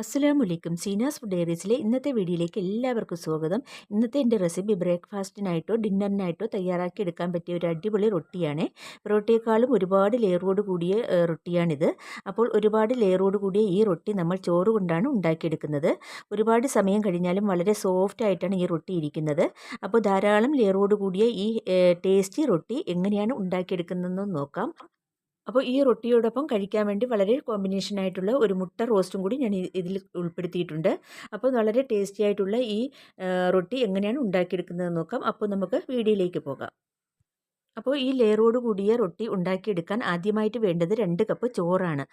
അസ്സലാമലൈക്കും സീനാസ് ഫുഡ് ഡയറീസിലെ ഇന്നത്തെ വീഡിയോയിലേക്ക് എല്ലാവർക്കും സ്വാഗതം. ഇന്നത്തെ എന്റെ റെസിപ്പി ബ്രേക്ക്ഫാസ്റ്റിനായിട്ടോ ഡിന്നറിനായിട്ടോ തയ്യാറാക്കി എടുക്കാൻ പറ്റിയ ഒരു അടിപൊളി റൊട്ടിയാണ്. റൊട്ടിയേക്കാളും ഒരുപാട് ലെയറോട് കൂടിയ റൊട്ടിയാണിത്. അപ്പോൾ ഒരുപാട് ലെയറോട് കൂടിയ ഈ റൊട്ടി നമ്മൾ ചോറ് കൊണ്ടാണ് ഉണ്ടാക്കിയെടുക്കുന്നത്. ഒരുപാട് സമയം കഴിഞ്ഞാലും വളരെ സോഫ്റ്റ് ആയിട്ടാണ് ഈ റൊട്ടി ഇരിക്കുന്നത്. അപ്പോൾ ധാരാളം ലെയറോട് കൂടിയ ഈ ടേസ്റ്റി റൊട്ടി എങ്ങനെയാണ് ഉണ്ടാക്കിയെടുക്കുന്നതെന്ന് നോക്കാം. അപ്പോൾ ഈ റൊട്ടിയോടൊപ്പം കഴിക്കാൻ വേണ്ടി വളരെ കോമ്പിനേഷൻ ആയിട്ടുള്ള ഒരു മുട്ട റോസ്റ്റും കൂടി ഞാൻ ഇതിൽ ഉൾപ്പെടുത്തിയിട്ടുണ്ട്. അപ്പോൾ വളരെ ടേസ്റ്റി ആയിട്ടുള്ള ഈ റൊട്ടി എങ്ങനെയാണ് ഉണ്ടാക്കിയെടുക്കുന്നത് നോക്കാം. അപ്പോൾ നമുക്ക് വീഡിയോയിലേക്ക് പോകാം. അപ്പോൾ ഈ ലെയറോട് കൂടിയ റൊട്ടി ഉണ്ടാക്കിയെടുക്കാൻ ആദ്യമായിട്ട് വേണ്ടത് രണ്ട് കപ്പ് ചോറാണ്.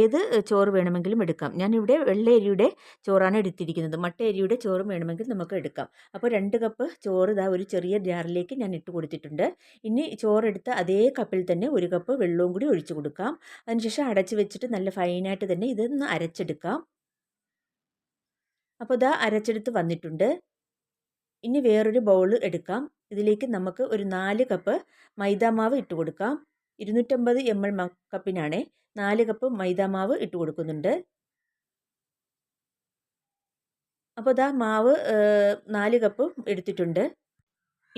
ഏത് ചോറ് വേണമെങ്കിലും എടുക്കാം. ഞാനിവിടെ വെള്ള അരിയുടെ ചോറാണ് എടുത്തിരിക്കുന്നത്. മട്ട അരിയുടെ ചോറും വേണമെങ്കിൽ നമുക്ക് എടുക്കാം. അപ്പോൾ രണ്ട് കപ്പ് ചോറ് ഇതാ ഒരു ചെറിയ ജാറിലേക്ക് ഞാൻ ഇട്ട് കൊടുത്തിട്ടുണ്ട്. ഇനി ചോറെടുത്ത അതേ കപ്പിൽ തന്നെ ഒരു കപ്പ് വെള്ളവും കൂടി ഒഴിച്ചു കൊടുക്കാം. അതിനുശേഷം അടച്ചു വെച്ചിട്ട് നല്ല ഫൈനായിട്ട് തന്നെ ഇതൊന്ന് അരച്ചെടുക്കാം. അപ്പോൾ ഇതാ അരച്ചെടുത്ത് വന്നിട്ടുണ്ട്. ഇനി വേറൊരു ബൗൾ എടുക്കാം. ഇതിലേക്ക് നമുക്ക് ഒരു നാല് കപ്പ് മൈദാമാവ് ഇട്ട് കൊടുക്കാം. ഇരുന്നൂറ്റമ്പത് എം എൽ കപ്പിനാണ് നാല് കപ്പ് മൈദാമാവ് ഇട്ട് കൊടുക്കുന്നുണ്ട്. അപ്പോൾ ഇതാ മാവ് നാല് കപ്പ് എടുത്തിട്ടുണ്ട്.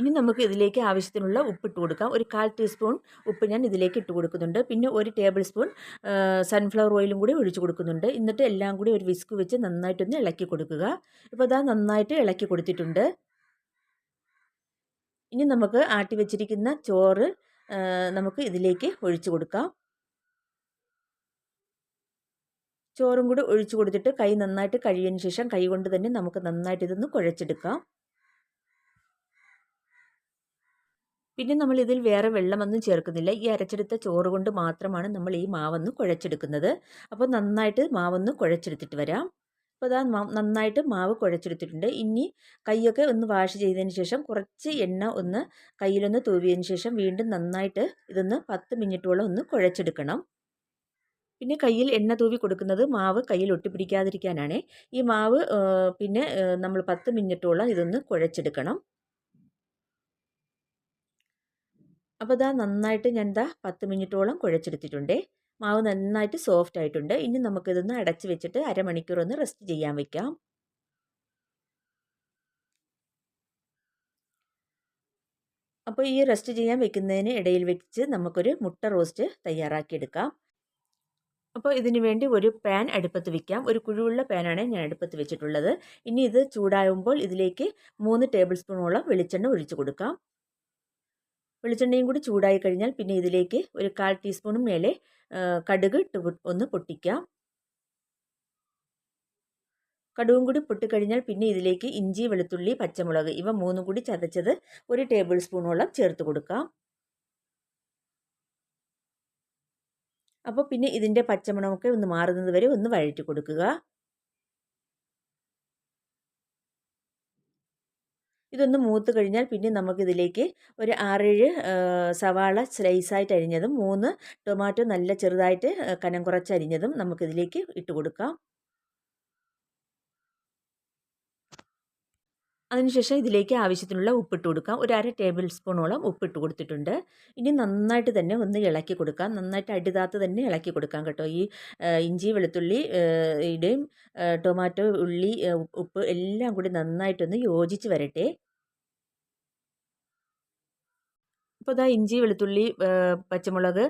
ഇനി നമുക്ക് ഇതിലേക്ക് ആവശ്യത്തിനുള്ള ഉപ്പ് ഇട്ട് കൊടുക്കാം. ഒരു കാൽ ടീസ്പൂൺ ഉപ്പ് ഞാൻ ഇതിലേക്ക് ഇട്ട് കൊടുക്കുന്നുണ്ട്. പിന്നെ ഒരു ടേബിൾ സ്പൂൺ സൺഫ്ലവർ ഓയിലും കൂടി ഒഴിച്ചു കൊടുക്കുന്നുണ്ട്. എന്നിട്ട് എല്ലാം കൂടി ഒരു വിസ്ക് വെച്ച് നന്നായിട്ടൊന്ന് ഇളക്കി കൊടുക്കുക. ഇപ്പോൾ അതാ നന്നായിട്ട് ഇളക്കി കൊടുത്തിട്ടുണ്ട്. ഇനി നമുക്ക് ആട്ടി വെച്ചിരിക്കുന്ന ചോറ് നമുക്ക് ഇതിലേക്ക് ഒഴിച്ചു കൊടുക്കാം. ചോറും കൂടി ഒഴിച്ചു കൊടുത്തിട്ട് കൈ നന്നായിട്ട് കഴിയതിന് ശേഷം കൈ കൊണ്ട് തന്നെ നമുക്ക് നന്നായിട്ട് ഇതൊന്ന് കുഴച്ചെടുക്കാം. പിന്നെ നമ്മൾ ഇതിൽ വേറെ വെള്ളമൊന്നും ചേർക്കുന്നില്ല. ഈ അരച്ചെടുത്ത ചോറ് കൊണ്ട് മാത്രമാണ് നമ്മൾ ഈ മാവൊന്ന് കുഴച്ചെടുക്കുന്നത്. അപ്പോൾ നന്നായിട്ട് മാവൊന്ന് കുഴച്ചെടുത്തിട്ട് വരാം. അപ്പോൾ അതാ നന്നായിട്ട് മാവ് കുഴച്ചെടുത്തിട്ടുണ്ട്. ഇനി കൈയൊക്കെ ഒന്ന് വാഷ് ചെയ്തതിന് ശേഷം കുറച്ച് എണ്ണ ഒന്ന് കയ്യിലൊന്ന് തൂവിയതിന് ശേഷം വീണ്ടും നന്നായിട്ട് ഇതൊന്ന് പത്ത് മിനിറ്റോളം ഒന്ന് കുഴച്ചെടുക്കണം. പിന്നെ കയ്യിൽ എണ്ണ തൂവി കൊടുക്കുന്നത് മാവ് കയ്യിൽ ഒട്ടിപ്പിടിക്കാതിരിക്കാനാണ്. ഈ മാവ് പിന്നെ നമ്മൾ പത്ത് മിനിറ്റോളം ഇതൊന്ന് കുഴച്ചെടുക്കണം. അപ്പോൾ ഇതാ നന്നായിട്ട് ഞാൻ ഇതാ പത്ത് മിനിറ്റോളം കുഴച്ചെടുത്തിട്ടുണ്ടേ. മാവ് നന്നായിട്ട് സോഫ്റ്റ് ആയിട്ടുണ്ട്. ഇനി നമുക്കിതൊന്ന് അടച്ച് വെച്ചിട്ട് അരമണിക്കൂർ ഒന്ന് റെസ്റ്റ് ചെയ്യാൻ വെക്കാം. അപ്പോൾ ഈ റെസ്റ്റ് ചെയ്യാൻ വെക്കുന്നതിന് ഇടയിൽ വെച്ച് നമുക്കൊരു മുട്ട റോസ്റ്റ് തയ്യാറാക്കിയെടുക്കാം. അപ്പോൾ ഇതിനു വേണ്ടി ഒരു പാൻ അടുപ്പത്ത് വെക്കാം. ഒരു കുഴിവുള്ള പാനാണ് ഞാൻ അടുപ്പത്ത് വെച്ചിട്ടുള്ളത്. ഇനി ഇത് ചൂടാകുമ്പോൾ ഇതിലേക്ക് മൂന്ന് ടേബിൾ സ്പൂണോളം വെളിച്ചെണ്ണ ഒഴിച്ചു കൊടുക്കാം. വെളിച്ചെണ്ണയും കൂടി ചൂടായി കഴിഞ്ഞാൽ പിന്നെ ഇതിലേക്ക് ഒരു കാൽ ടീസ്പൂണും മേലെ കടുക് ഇട്ട് ഒന്ന് പൊട്ടിക്കാം. കടുവും കൂടി പൊട്ടിക്കഴിഞ്ഞാൽ പിന്നെ ഇതിലേക്ക് ഇഞ്ചി വെളുത്തുള്ളി പച്ചമുളക് ഇവ മൂന്നും കൂടി ചതച്ചത് ഒരു ടേബിൾ സ്പൂണോളം ചേർത്ത് കൊടുക്കാം. അപ്പോൾ പിന്നെ ഇതിന്റെ പച്ചമുളകൊക്കെ ഒന്ന് മാറുന്നത് വരെ ഒന്ന് വഴറ്റി കൊടുക്കുക. ഇതൊന്ന് മൂത്ത് കഴിഞ്ഞാൽ പിന്നെ നമുക്കിതിലേക്ക് ഒരു ആറേഴ് സവാള സ്ലൈസായിട്ട് അരിഞ്ഞതും മൂന്ന് ടൊമാറ്റോ നല്ല ചെറുതായിട്ട് കനം കുറച്ച് അരിഞ്ഞതും നമുക്കിതിലേക്ക് ഇട്ട് കൊടുക്കാം. അതിനുശേഷം ഇതിലേക്ക് ആവശ്യത്തിനുള്ള ഉപ്പിട്ട് കൊടുക്കാം. ഒരു അര ടേബിൾ സ്പൂണോളം ഉപ്പിട്ട് കൊടുത്തിട്ടുണ്ട്. ഇനി നന്നായിട്ട് തന്നെ ഒന്ന് ഇളക്കി കൊടുക്കാം. നന്നായിട്ട് അടിതാത്ത് തന്നെ ഇളക്കി കൊടുക്കാം കേട്ടോ. ഈ ഇഞ്ചി വെളുത്തുള്ളി ഇടയും ടൊമാറ്റോ ഉള്ളി ഉപ്പ് എല്ലാം കൂടി നന്നായിട്ടൊന്ന് യോജിച്ച് വരട്ടെ. അപ്പോൾ ഇതാ ഇഞ്ചി വെളുത്തുള്ളി പച്ചമുളക്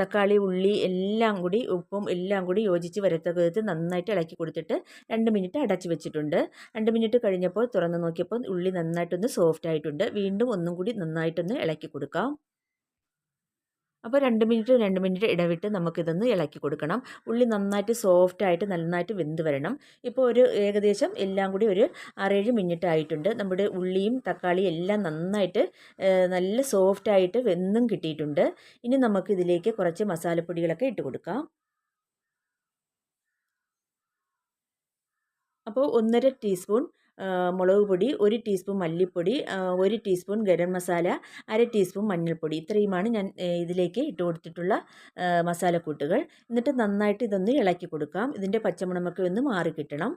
തക്കാളി ഉള്ളി എല്ലാം കൂടി ഉപ്പും എല്ലാം കൂടി യോജിച്ച് വരത്തക്ക വിധത്തിൽ നന്നായിട്ട് ഇളക്കി കൊടുത്തിട്ട് രണ്ട് മിനിറ്റ് അടച്ച് വെച്ചിട്ടുണ്ട്. രണ്ട് മിനിറ്റ് കഴിഞ്ഞപ്പോൾ തുറന്ന് നോക്കിയപ്പോൾ ഉള്ളി നന്നായിട്ടൊന്ന് സോഫ്റ്റ് ആയിട്ടുണ്ട് വീണ്ടും ഒന്നും കൂടി നന്നായിട്ടൊന്ന് ഇളക്കി കൊടുക്കാം. അപ്പോൾ രണ്ട് മിനിറ്റ് രണ്ട് മിനിറ്റ് ഇടവിട്ട് നമുക്കിതൊന്ന് ഇളക്കി കൊടുക്കണം. ഉള്ളി നന്നായിട്ട് സോഫ്റ്റായിട്ട് നന്നായിട്ട് വെന്ത് വരണം. ഇപ്പോൾ ഒരു ഏകദേശം എല്ലാം കൂടി ഒരു ആറേഴ് മിനിറ്റ് ആയിട്ടുണ്ട്. നമ്മുടെ ഉള്ളിയും തക്കാളിയും എല്ലാം നന്നായിട്ട് നല്ല സോഫ്റ്റായിട്ട് വെന്തും കിട്ടിയിട്ടുണ്ട്. ഇനി നമുക്കിതിലേക്ക് കുറച്ച് മസാലപ്പൊടികളൊക്കെ ഇട്ട് കൊടുക്കാം. അപ്പോൾ ഒന്നര ടീസ്പൂൺ മുളക് പൊടി ഒരു ടീസ്പൂൺ മല്ലിപ്പൊടി ഒരു ടീസ്പൂൺ ഗരം മസാല അര ടീസ്പൂൺ മഞ്ഞൾപ്പൊടി. ഇത്രയുമാണ് ഞാൻ ഇതിലേക്ക് ഇട്ട് കൊടുത്തിട്ടുള്ള മസാലക്കൂട്ടുകൾ. എന്നിട്ട് നന്നായിട്ട് ഇതൊന്ന് ഇളക്കി കൊടുക്കാം. ഇതിന്റെ പച്ചമണമൊക്കെ ഒന്ന് മാറി കിട്ടണം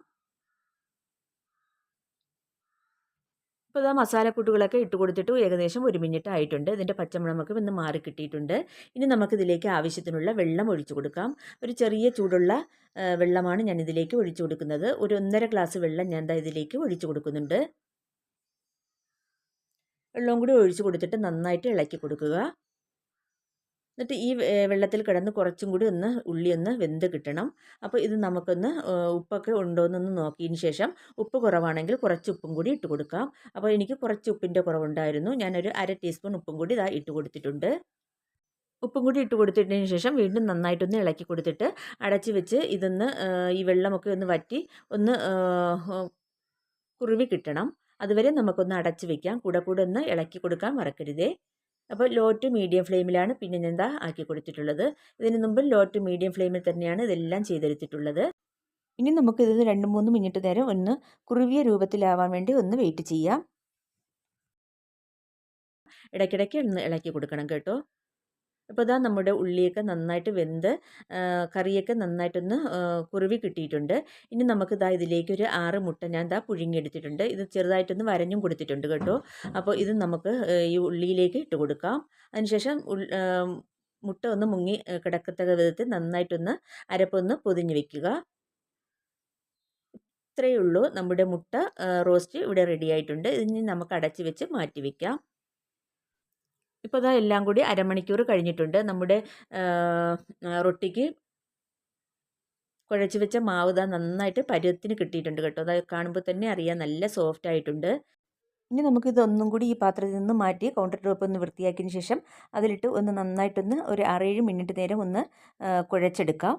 ഇപ്പോൾ ഇതാ മസാലക്കൂട്ടുകളൊക്കെ ഇട്ട് കൊടുത്തിട്ട് ഏകദേശം ഒരു മിനിറ്റ് ആയിട്ടുണ്ട്. ഇതിന്റെ പച്ചമുളകൊക്കെ ഒന്ന് മാറി കിട്ടിയിട്ടുണ്ട്. ഇനി നമുക്കിതിലേക്ക് ആവശ്യത്തിനുള്ള വെള്ളം ഒഴിച്ചു കൊടുക്കാം. ഒരു ചെറിയ ചൂടുള്ള വെള്ളമാണ് ഞാൻ ഇതിലേക്ക് ഒഴിച്ചു കൊടുക്കുന്നത്. ഒരു ഒന്നര ഗ്ലാസ് വെള്ളം ഞാൻ ഇതിലേക്ക് ഒഴിച്ചു കൊടുക്കുന്നുണ്ട്. വെള്ളവും കൂടി ഒഴിച്ചു കൊടുത്തിട്ട് നന്നായിട്ട് ഇളക്കി കൊടുക്കുക. എന്നിട്ട് ഈ വെള്ളത്തിൽ കിടന്ന് കുറച്ചും കൂടി ഒന്ന് ഉള്ളി ഒന്ന് വെന്ത് കിട്ടണം. അപ്പോൾ ഇത് നമുക്കൊന്ന് ഉപ്പൊക്കെ ഉണ്ടോ എന്നൊന്ന് നോക്കിയതിന് ശേഷം ഉപ്പ് കുറവാണെങ്കിൽ കുറച്ച് ഉപ്പും കൂടി ഇട്ട് കൊടുക്കാം. അപ്പോൾ എനിക്ക് കുറച്ച് ഉപ്പിന്റെ കുറവുണ്ടായിരുന്നു. ഞാനൊരു അര ടീസ്പൂൺ ഉപ്പും കൂടി ഇതാ ഇട്ട് കൊടുത്തിട്ടുണ്ട്. ഉപ്പും കൂടി ഇട്ട് കൊടുത്തിട്ടതിന് ശേഷം വീണ്ടും നന്നായിട്ടൊന്ന് ഇളക്കി കൊടുത്തിട്ട് അടച്ച് വെച്ച് ഇതൊന്ന് ഈ വെള്ളമൊക്കെ ഒന്ന് വറ്റി ഒന്ന് കുറുവി കിട്ടണം. അതുവരെ നമുക്കൊന്ന് അടച്ച് വെക്കാം. കൂടെ കൂടെ ഒന്ന് ഇളക്കി കൊടുക്കാൻ മറക്കരുതേ. അപ്പോൾ ലോ ടു മീഡിയം ഫ്ലെയിമിലാണ് പിന്നെ ഞാൻ എന്താ ആക്കി കൊടുത്തിട്ടുള്ളത്. ഇതിന് മുമ്പ് ലോ ടു മീഡിയം ഫ്ലെയിമിൽ തന്നെയാണ് ഇതെല്ലാം ചെയ്തെടുത്തിട്ടുള്ളത്. ഇനി നമുക്ക് നമുക്കിത് രണ്ട് മൂന്ന് മിനിറ്റ് നേരം ഒന്ന് കുറുവിയ രൂപത്തിലാവാൻ വേണ്ടി ഒന്ന് വെയിറ്റ് ചെയ്യാം. ഇടയ്ക്കിടയ്ക്ക് ഒന്ന് ഇളക്കി കൊടുക്കണം കേട്ടോ. അപ്പോൾ ഇതാ നമ്മുടെ ഉള്ളിയൊക്കെ നന്നായിട്ട് വെന്ത് കറിയൊക്കെ നന്നായിട്ടൊന്ന് കുറുവി കിട്ടിയിട്ടുണ്ട്. ഇനി നമുക്ക് ഇതാ ഇതിലേക്ക് ഒരു ആറ് മുട്ട ഞാൻ ഇതാ പുഴുങ്ങിയെടുത്തിട്ടുണ്ട്. ഇത് ചെറുതായിട്ടൊന്ന് വരഞ്ഞും കൊടുത്തിട്ടുണ്ട് കേട്ടോ. അപ്പോൾ ഇത് നമുക്ക് ഈ ഉള്ളിയിലേക്ക് ഇട്ട് കൊടുക്കാം. അതിനുശേഷം മുട്ട ഒന്ന് മുങ്ങി കിടക്കത്തക്ക വിധത്തിൽ നന്നായിട്ടൊന്ന് അരപ്പൊന്ന് പൊതിഞ്ഞ് വെക്കുക. ഇത്രയേ ഉള്ളൂ. നമ്മുടെ മുട്ട റോസ്റ്റ് ഇവിടെ റെഡി ആയിട്ടുണ്ട്. ഇനി നമുക്ക് അടച്ച് വെച്ച് മാറ്റി വയ്ക്കാം ഇപ്പോൾ ഇതാ എല്ലാം കൂടി അരമണിക്കൂർ കഴിഞ്ഞിട്ടുണ്ട്. നമ്മുടെ റൊട്ടിക്ക് കുഴച്ച് വെച്ച മാവ് ഇതാ നന്നായിട്ട് പരുവത്തിന് കിട്ടിയിട്ടുണ്ട് കേട്ടോ. അത് കാണുമ്പോൾ തന്നെ അറിയാം നല്ല സോഫ്റ്റ് ആയിട്ടുണ്ട്. ഇനി നമുക്ക് ഇതൊന്നും കൂടി ഈ പാത്രത്തിൽ നിന്ന് മാറ്റി കൗണ്ടർ ടോപ്പ് ഒന്ന് വൃത്തിയാക്കിയതിന് ശേഷം അതിലിട്ട് ഒന്ന് നന്നായിട്ടൊന്ന് ഒരു ആറേഴ് മിനിറ്റ് നേരം ഒന്ന് കുഴച്ചെടുക്കാം.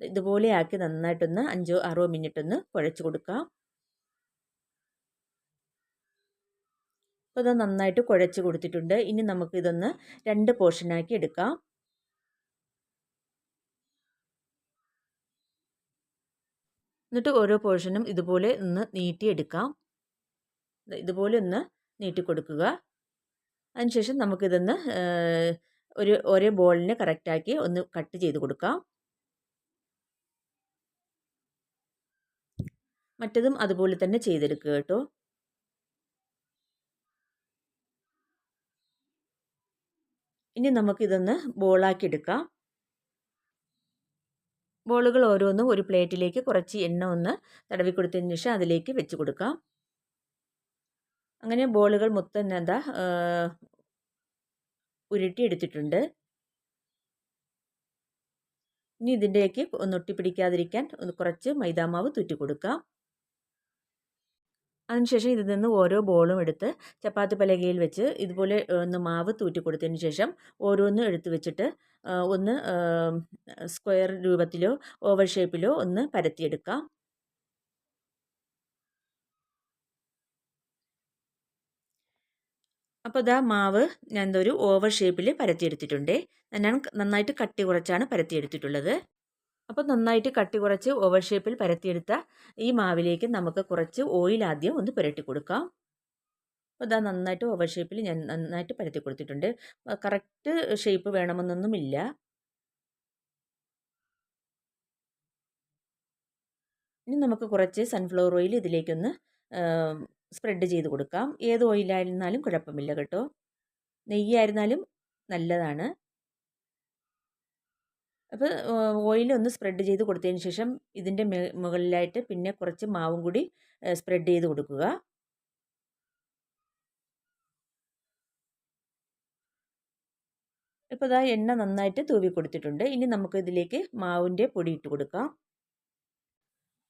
ഇതുപോലെ ആക്കി നന്നായിട്ടൊന്ന് അഞ്ചോ ആറോ മിനിറ്റ് ഒന്ന് കുഴച്ച് കൊടുക്കാം. അപ്പോൾ ഇത് നന്നായിട്ട് കുഴച്ച് കൊടുത്തിട്ടുണ്ട്. ഇനി നമുക്കിതൊന്ന് രണ്ട് പോർഷനാക്കി എടുക്കാം. എന്നിട്ട് ഓരോ പോർഷനും ഇതുപോലെ ഒന്ന് നീട്ടിയെടുക്കാം ഇതുപോലെ ഒന്ന് നീട്ടിക്കൊടുക്കുക അതിനുശേഷം നമുക്കിതൊന്ന് ഒരു ഒരേ ബോളിന് കറക്റ്റാക്കി ഒന്ന് കട്ട് ചെയ്ത് കൊടുക്കാം. മറ്റതും അതുപോലെ തന്നെ ചെയ്തെടുക്കുക കേട്ടോ. ഇനി നമുക്കിതൊന്ന് ബോളാക്കി എടുക്കാം ബോളുകൾ ഓരോന്നും ഒരു പ്ലേറ്റിലേക്ക് കുറച്ച് എണ്ണ ഒന്ന് തടവി കൊടുത്തതിന് ശേഷം അതിലേക്ക് വെച്ച് കൊടുക്കാം. അങ്ങനെ ബോളുകൾ മൊത്തം എന്താ ഉരുട്ടി എടുത്തിട്ടുണ്ട്. ഇനി ഇതിന്റെയൊക്കെ ഒന്ന് ഒട്ടിപ്പിടിക്കാതിരിക്കാൻ ഒന്ന് കുറച്ച് മൈദാമാവ് തുറ്റി കൊടുക്കാം അതിനുശേഷം ഇതിൽ നിന്ന് ഓരോ ബോളും എടുത്ത് ചപ്പാത്തി പലകയിൽ വെച്ച് ഇതുപോലെ ഒന്ന് മാവ് തൂറ്റി കൊടുത്തതിന് ശേഷം ഓരോന്നും എടുത്ത് വെച്ചിട്ട് ഒന്ന് സ്ക്വയർ രൂപത്തിലോ ഓവൽ ഷേപ്പിലോ ഒന്ന് പരത്തിയെടുക്കാം. അപ്പോൾ ഇതാ മാവ് ഞാൻ ഒരു ഓവർ ഷേപ്പിൽ പരത്തിയെടുത്തിട്ടുണ്ട്. ഞാൻ നന്നായിട്ട് കട്ടി കുറച്ചാണ് പരത്തിയെടുത്തിട്ടുള്ളത്. അപ്പോൾ നന്നായിട്ട് കട്ടി കുറച്ച് ഓവർ ഷേപ്പിൽ പരത്തിയെടുത്ത ഈ മാവിലേക്ക് നമുക്ക് കുറച്ച് ഓയിൽ ആദ്യം ഒന്ന് പുരട്ടി കൊടുക്കാം. അപ്പോൾ ഇതാ നന്നായിട്ട് ഓവർ ഷേപ്പിൽ ഞാൻ നന്നായിട്ട് പരത്തി കൊടുത്തിട്ടുണ്ട്. കറക്റ്റ് ഷേപ്പ് വേണമെന്നൊന്നുമില്ല ഇനി നമുക്ക് കുറച്ച് സൺഫ്ലവർ ഓയിൽ ഇതിലേക്കൊന്ന് സ്പ്രെഡ് ചെയ്ത് കൊടുക്കാം. ഏത് ഓയിലായിരുന്നാലും കുഴപ്പമില്ല കേട്ടോ. നെയ്യായിരുന്നാലും നല്ലതാണ്. അപ്പോൾ ഓയിൽ ഒന്ന് സ്പ്രെഡ് ചെയ്ത് കൊടുത്തതിന് ശേഷം ഇതിന്റെ മുകളിലായിട്ട് പിന്നെ കുറച്ച് മാവും കൂടി സ്പ്രെഡ് ചെയ്ത് കൊടുക്കുക. ഇപ്പോൾ ഇതാ എണ്ണ നന്നായിട്ട് തൂവി കൊടുത്തിട്ടുണ്ട്. ഇനി നമുക്ക് ഇതിലേക്ക് മാവിന്റെ പൊടി ഇട്ട് കൊടുക്കാം.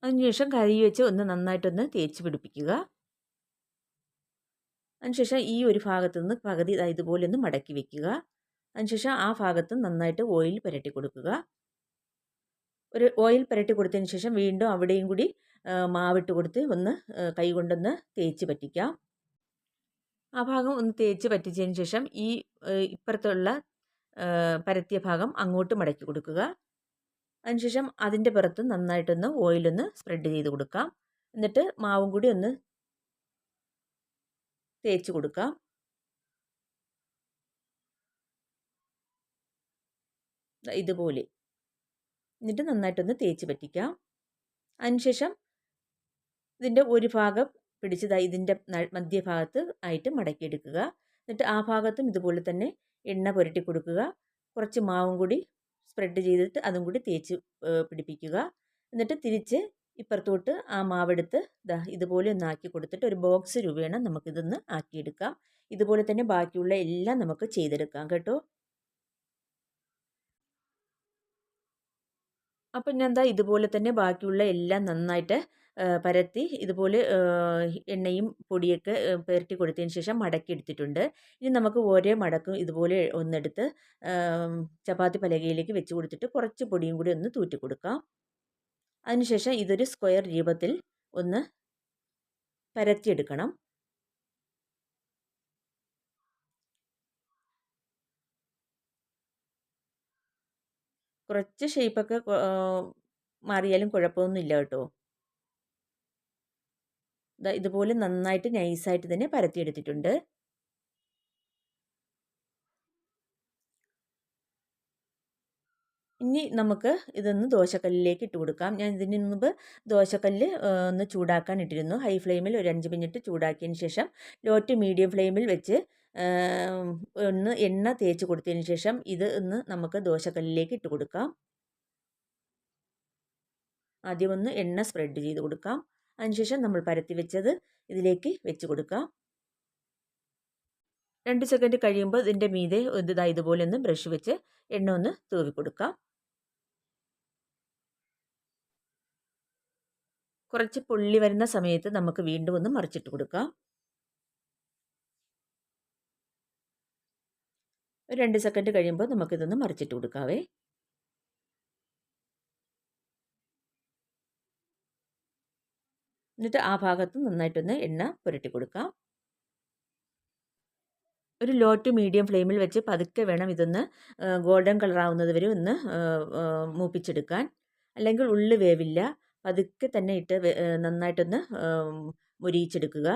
അതിനുശേഷം കരി വെച്ച് ഒന്ന് നന്നായിട്ടൊന്ന് തേച്ച് പിടിപ്പിക്കുക. അതിനുശേഷം ഈ ഒരു ഭാഗത്തു നിന്ന് പകുതി ഇതുപോലെ ഒന്ന് മടക്കി വെക്കുക. അതിനുശേഷം ആ ഭാഗത്ത് നന്നായിട്ട് ഓയിൽ പുരട്ടി കൊടുക്കുക. ഒരു ഓയിൽ പുരട്ടി കൊടുത്തതിന് ശേഷം വീണ്ടും അവിടെയും കൂടി മാവിട്ട് കൊടുത്ത് ഒന്ന് കൈ കൊണ്ടൊന്ന് തേച്ച് പറ്റിക്കാം. ആ ഭാഗം ഒന്ന് തേച്ച് പറ്റിച്ചതിന് ശേഷം ഈ ഇപ്പുറത്തുള്ള പരത്തിയ ഭാഗം അങ്ങോട്ട് മടക്കി കൊടുക്കുക. അതിനുശേഷം അതിന്റെ പുറത്ത് നന്നായിട്ടൊന്ന് ഓയിലൊന്ന് സ്പ്രെഡ് ചെയ്ത് കൊടുക്കാം. എന്നിട്ട് മാവും കൂടി ഒന്ന് തേച്ച് കൊടുക്കാം. ഇതുപോലെ. എന്നിട്ട് നന്നായിട്ടൊന്ന് തേച്ച് പറ്റിക്കാം. അതിനുശേഷം ഇതിന്റെ ഒരു ഭാഗം പിടിച്ചതായി ഇതിന്റെ മധ്യഭാഗത്ത് ആയിട്ട് മടക്കിയെടുക്കുക. എന്നിട്ട് ആ ഭാഗത്തും ഇതുപോലെ തന്നെ എണ്ണ പുരട്ടി കൊടുക്കുക. കുറച്ച് മാവും കൂടി സ്പ്രെഡ് ചെയ്തിട്ട് അതും കൂടി തേച്ച് പിടിപ്പിക്കുക. എന്നിട്ട് തിരിച്ച് ഇപ്പുറത്തോട്ട് ആ മാവെടുത്ത് ദാ ഇതുപോലെ ഒന്ന് ആക്കി കൊടുത്തിട്ട് ഒരു ബോക്സ് രൂപേണ നമുക്കിതൊന്ന് ആക്കിയെടുക്കാം. ഇതുപോലെ തന്നെ ബാക്കിയുള്ള എല്ലാം നമുക്ക് ചെയ്തെടുക്കാം കേട്ടോ. അപ്പം ഞാൻ എന്താ ഇതുപോലെ തന്നെ ബാക്കിയുള്ള എല്ലാം നന്നായിട്ട് പരത്തി ഇതുപോലെ എണ്ണയും പൊടിയൊക്കെ പുരട്ടി കൊടുത്തതിന് ശേഷം മടക്കി എടുത്തിട്ടുണ്ട്. ഇനി നമുക്ക് ഓരോ മടക്കും ഇതുപോലെ ഒന്നെടുത്ത് ചപ്പാത്തി പലകയിലേക്ക് വെച്ച് കൊടുത്തിട്ട് കുറച്ച് പൊടിയും കൂടി ഒന്ന് തൂറ്റി കൊടുക്കാം. അതിനുശേഷം ഇതൊരു സ്ക്വയർ രൂപത്തിൽ ഒന്ന് പരത്തിയെടുക്കണം. കുറച്ച് ഷേപ്പൊക്കെ മാറിയാലും കുഴപ്പമൊന്നുമില്ല കേട്ടോ. ഇതുപോലെ നന്നായിട്ട് നൈസായിട്ട് തന്നെ പരത്തിയെടുത്തിട്ടുണ്ട്. ഇനി നമുക്ക് ഇതൊന്ന് ദോശക്കല്ലിലേക്ക് ഇട്ട് കൊടുക്കാം. ഞാൻ ഇതിന് മുമ്പ് ദോശക്കല്ല് ഒന്ന് ചൂടാക്കാൻ ഇട്ടിരുന്നു. ഹൈ ഫ്ലെയിമിൽ ഒരു അഞ്ച് മിനിറ്റ് ചൂടാക്കിയതിന് ശേഷം ലോ ടു മീഡിയം ഫ്ലെയിമിൽ വെച്ച് ഒന്ന് എണ്ണ തേച്ച് കൊടുത്തതിന് ശേഷം ഇത് ഒന്ന് നമുക്ക് ദോശക്കല്ലിലേക്ക് ഇട്ട് കൊടുക്കാം. ആദ്യം ഒന്ന് എണ്ണ സ്പ്രെഡ് ചെയ്ത് കൊടുക്കാം. അതിനുശേഷം നമ്മൾ പരത്തി വെച്ചത് ഇതിലേക്ക് വെച്ച് കൊടുക്കാം. രണ്ട് സെക്കൻഡ് കഴിയുമ്പോൾ ഇതിന്റെ മീതെ ഇതാ ഇതുപോലെ ഒന്ന് ബ്രഷ് വെച്ച് എണ്ണ ഒന്ന് തൂവി കൊടുക്കാം. കുറച്ച് പൊള്ളി വരുന്ന സമയത്ത് നമുക്ക് വീണ്ടും ഒന്ന് മറിച്ചിട്ട് കൊടുക്കാം. ഒരു രണ്ട് സെക്കൻഡ് കഴിയുമ്പോൾ നമുക്കിതൊന്ന് മറിച്ചിട്ട് കൊടുക്കാവേ. എന്നിട്ട് ആ ഭാഗത്ത് നന്നായിട്ടൊന്ന് എണ്ണ പുരട്ടി കൊടുക്കാം. ഒരു ലോ ടു മീഡിയം ഫ്ലെയിമിൽ വെച്ച് പതുക്കെ വേണം ഇതൊന്ന് ഗോൾഡൻ കളർ ആവുന്നത് വരെ ഒന്ന് മൂപ്പിച്ചെടുക്കാൻ. അല്ലെങ്കിൽ ഉള്ളു വേവില്ല. പതുക്കെ തന്നെ ഇട്ട് നന്നായിട്ടൊന്ന് മുരിയിച്ചെടുക്കുക.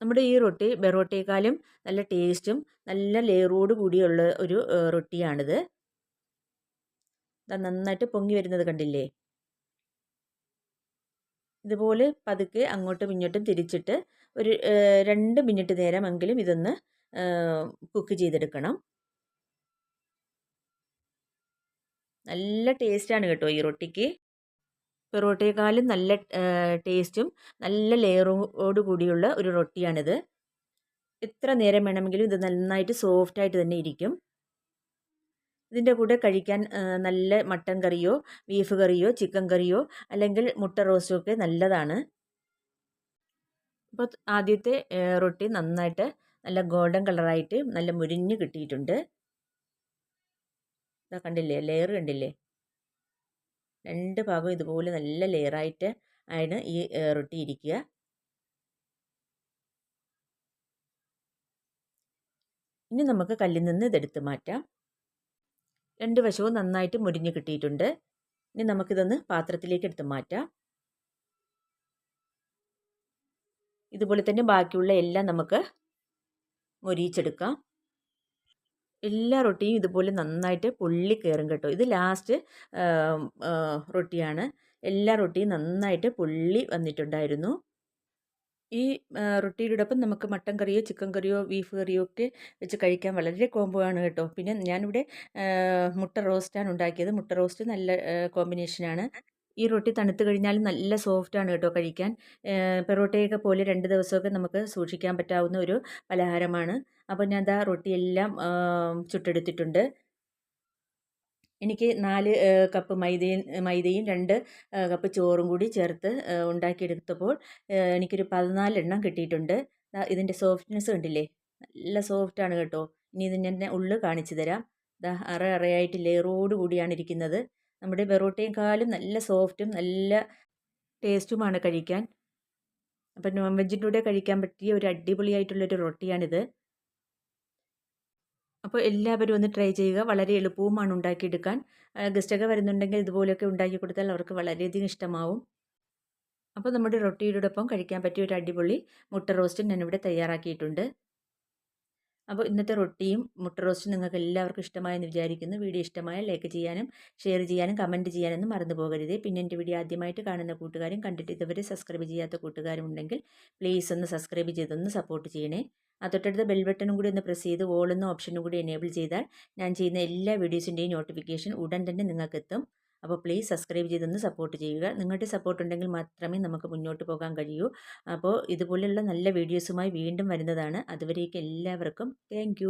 നമ്മുടെ ഈ റൊട്ടി ബെറോട്ടയേക്കാളും നല്ല ടേസ്റ്റും നല്ല ലെയറോട് കൂടിയുള്ള ഒരു റൊട്ടിയാണിത്. നന്നായിട്ട് പൊങ്ങി വരുന്നത് കണ്ടില്ലേ? ഇതുപോലെ പതുക്കെ അങ്ങോട്ടും ഇങ്ങോട്ടും തിരിച്ചിട്ട് ഒരു രണ്ട് മിനിറ്റ് നേരമെങ്കിലും ഇതൊന്ന് കുക്ക് ചെയ്തെടുക്കണം. നല്ല ടേസ്റ്റാണ് കേട്ടോ ഈ റൊട്ടിക്ക്. പൊറോട്ടയെക്കാളും നല്ല ടേസ്റ്റും നല്ല ലെയറോട് കൂടിയുള്ള ഒരു റൊട്ടിയാണിത്. എത്ര നേരം വേണമെങ്കിലും ഇത് നന്നായിട്ട് സോഫ്റ്റായിട്ട് തന്നെ ഇരിക്കും. ഇതിന്റെ കൂടെ കഴിക്കാൻ നല്ല മട്ടൻ കറിയോ ബീഫ് കറിയോ ചിക്കൻ കറിയോ അല്ലെങ്കിൽ മുട്ട റോസ്റ്റോ ഒക്കെ നല്ലതാണ്. അപ്പോൾ ആദ്യത്തെ റൊട്ടി നന്നായിട്ട് നല്ല ഗോൾഡൻ കളറായിട്ട് നല്ല മുരിഞ്ഞ് കിട്ടിയിട്ടുണ്ട്. ഇതാ കണ്ടില്ലേ ലെയർ കണ്ടില്ലേ? രണ്ട് ഭാഗവും ഇതുപോലെ നല്ല ലെയറായിട്ട് ആണ് ഈ റൊട്ടി ഇരിക്കുക. ഇനി നമുക്ക് കല്ലിൽ നിന്ന് ഇതെടുത്ത് മാറ്റാം. രണ്ട് വശവും നന്നായിട്ട് മുരിഞ്ഞ് കിട്ടിയിട്ടുണ്ട്. ഇനി നമുക്കിതൊന്ന് പാത്രത്തിലേക്ക് എടുത്ത് മാറ്റാം. ഇതുപോലെ തന്നെ ബാക്കിയുള്ള എല്ലാം നമുക്ക് മൊരിയിച്ചെടുക്കാം. എല്ലാ റൊട്ടിയും ഇതുപോലെ നന്നായിട്ട് പൊള്ളി കയറും കേട്ടോ. ഇത് ലാസ്റ്റ് റൊട്ടിയാണ്. എല്ലാ റൊട്ടിയും നന്നായിട്ട് പൊള്ളി വന്നിട്ടുണ്ടായിരുന്നു. ഈ റൊട്ടിയോടൊപ്പം നമുക്ക് മട്ടൻ കറിയോ ചിക്കൻ കറിയോ ബീഫ് കറിയോ ഒക്കെ വെച്ച് കഴിക്കാൻ വളരെ കോംബോ ആണ് കേട്ടോ. പിന്നെ ഞാനിവിടെ മുട്ട റോസ്റ്റാണ് ഉണ്ടാക്കിയത്. മുട്ട റോസ്റ്റ് നല്ല കോമ്പിനേഷനാണ് ഈ റൊട്ടി തണുത്ത് കഴിഞ്ഞാൽ നല്ല സോഫ്റ്റാണ് കേട്ടോ കഴിക്കാൻ. പെറോട്ടയൊക്കെ പോലെ രണ്ട് ദിവസമൊക്കെ നമുക്ക് സൂക്ഷിക്കാൻ പറ്റാവുന്ന ഒരു പലഹാരമാണ്. അപ്പോൾ ഞാൻ ദാ റൊട്ടിയെല്ലാം ചുട്ടെടുത്തിട്ടുണ്ട്. എനിക്ക് നാല് കപ്പ് മൈദയും മൈദയും രണ്ട് കപ്പ് ചോറും കൂടി ചേർത്ത് ഉണ്ടാക്കിയെടുത്തപ്പോൾ എനിക്കൊരു പതിനാലെണ്ണം കിട്ടിയിട്ടുണ്ട്. ഇതിന്റെ സോഫ്റ്റ്നെസ് കണ്ടില്ലേ? നല്ല സോഫ്റ്റാണ് കേട്ടോ. ഇനി ഇത് ഞാൻ ഉള്ളു കാണിച്ചു തരാം. ദാ അറ അറയായിട്ട് ലെയറോട് കൂടിയാണ് ഇരിക്കുന്നത്. നമ്മുടെ കാലും നല്ല സോഫ്റ്റും നല്ല ടേസ്റ്റുമാണ് കഴിക്കാൻ. അപ്പം നോൺ വെജിന്റെ കൂടെ കഴിക്കാൻ പറ്റിയ ഒരു അടിപൊളിയായിട്ടുള്ളൊരു റൊട്ടിയാണിത്. അപ്പോൾ എല്ലാവരും ഒന്ന് ട്രൈ ചെയ്യുക. വളരെ എളുപ്പവുമാണ് ഉണ്ടാക്കിയെടുക്കാൻ. ഗസ്റ്റൊക്കെ വരുന്നുണ്ടെങ്കിൽ ഇതുപോലെയൊക്കെ ഉണ്ടാക്കി കൊടുത്താൽ അവർക്ക് വളരെയധികം ഇഷ്ടമാവും. അപ്പോൾ നമ്മുടെ റൊട്ടിയോടൊപ്പം കഴിക്കാൻ പറ്റിയ ഒരു അടിപൊളി മുട്ട റോസ്റ്റ് ഞാനിവിടെ തയ്യാറാക്കിയിട്ടുണ്ട്. അപ്പോൾ ഇന്നത്തെ റൊട്ടിയും മുട്ട റോസ്റ്റും നിങ്ങൾക്ക് എല്ലാവർക്കും ഇഷ്ടമായെന്ന് വിചാരിക്കുന്നു. വീഡിയോ ഇഷ്ടമായാൽ ലൈക്ക് ചെയ്യാനും ഷെയർ ചെയ്യാനും കമന്റ് ചെയ്യാനൊന്നും മറന്നു പോകരുത്. പിന്നെ എന്റെ വീഡിയോ ആദ്യമായിട്ട് കാണുന്ന കൂട്ടുകാരും കണ്ടിട്ട് ഇതുവരെ സബ്സ്ക്രൈബ് ചെയ്യാത്ത കൂട്ടുകാരും ഉണ്ടെങ്കിൽ പ്ലീസ് ഒന്ന് സബ്സ്ക്രൈബ് ചെയ്തൊന്ന് സപ്പോർട്ട് ചെയ്യണേ. ആ തൊട്ടടുത്ത ബെൽ ബട്ടണും കൂടി ഒന്ന് പ്രസ് ചെയ്ത് ഓൾ എന്ന ഓപ്ഷനും കൂടി എനേബിൾ ചെയ്താൽ ഞാൻ ചെയ്യുന്ന എല്ലാ വീഡിയോസിന്റെയും നോട്ടിഫിക്കേഷൻ ഉടൻ തന്നെ നിങ്ങൾക്ക് എത്തും അപ്പോൾ പ്ലീസ് സബ്സ്ക്രൈബ് ചെയ്തൊന്ന് സപ്പോർട്ട് ചെയ്യുക. നിങ്ങളുടെ സപ്പോർട്ട് ഉണ്ടെങ്കിൽ മാത്രമേ നമുക്ക് മുന്നോട്ട് പോകാൻ കഴിയൂ. അപ്പോൾ ഇതുപോലെയുള്ള നല്ല വീഡിയോസുമായി വീണ്ടും വരുന്നതാണ്. അതുവരേക്കും എല്ലാവർക്കും താങ്ക്